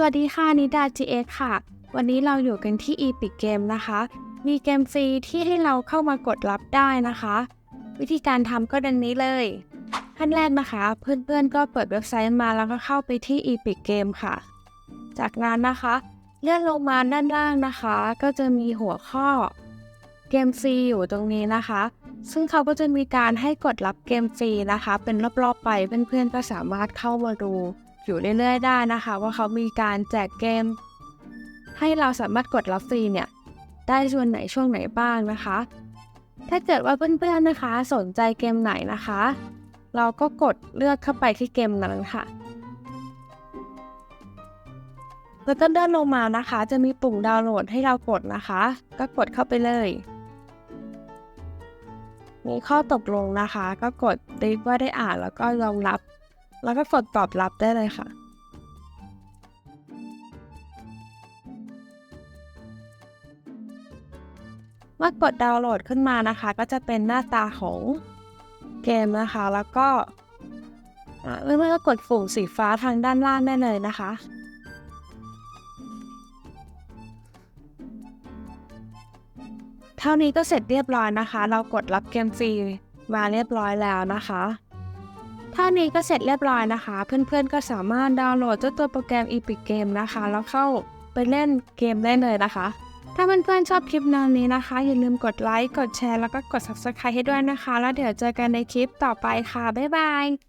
สวัสดีค่ะ นิดา GX ค่ะ วันนี้เราอยู่กันที่ Epic Game นะคะ มีเกมฟรีที่ให้เราเข้ามากดรับได้นะคะ วิธีการทำก็ดังนี้เลย ขั้นแรกนะคะ เพื่อนๆก็เปิดเว็บไซต์มาแล้วก็เข้าไปที่ Epic Game ค่ะ จากนั้นนะคะ เลื่อนลงมาด้านล่างนะคะ ก็จะมีหัวข้อเกมฟรีอยู่ตรงนี้นะคะ ซึ่งเขาก็จะมีการให้กดรับเกมฟรีนะคะ เป็นรอบๆไปเพื่อนๆก็สามารถเข้ามาดู อยู่เรื่อยๆได้นะคะ ว่าเขามีการแจกเกม ให้เราสามารถกดรับฟรีเนี่ย ได้ส่วนไหนช่วงไหนบ้างนะคะ ถ้าเกิดว่าเพื่อนๆนะคะ สนใจเกมไหนนะคะ เราก็กดเลือกเข้าไปที่เกมนั้นค่ะแล้วก็เดินลงมานะคะ จะมีปุ่มดาวน์โหลดให้เรากดนะคะ ก็กดเข้าไปเลย มีข้อตกลงนะคะ ก็กดติ๊กว่าได้อ่านแล้วก็ยอมรับ แล้วก็กดตอบรับได้เลยค่ะ เมื่อกดดาวน์โหลดขึ้นมานะคะ ก็จะเป็นหน้าตาของเกมนะคะ แล้วก็อ่าเมื่อก็กดปุ่มสีฟ้าทางด้านล่างได้เลยนะคะเท่านี้ก็เสร็จเรียบร้อยนะคะ เรากดรับเกมฟรีมาเรียบร้อยแล้วนะคะ ท่านี้ก็เสร็จเรียบร้อยนะคะ เพื่อนๆก็สามารถดาวน์โหลดเจ้าตัวโปรแกรม Epic Game นะคะ แล้วเข้าไปเล่นเกมได้เลยนะคะ ถ้าเพื่อนๆชอบคลิปแนวนี้นะคะ อย่าลืมกดไลค์ กดแชร์ แล้วก็กด Subscribe ให้ด้วยนะคะ แล้วเดี๋ยวเจอกันในคลิปต่อไปค่ะ บ๊ายบาย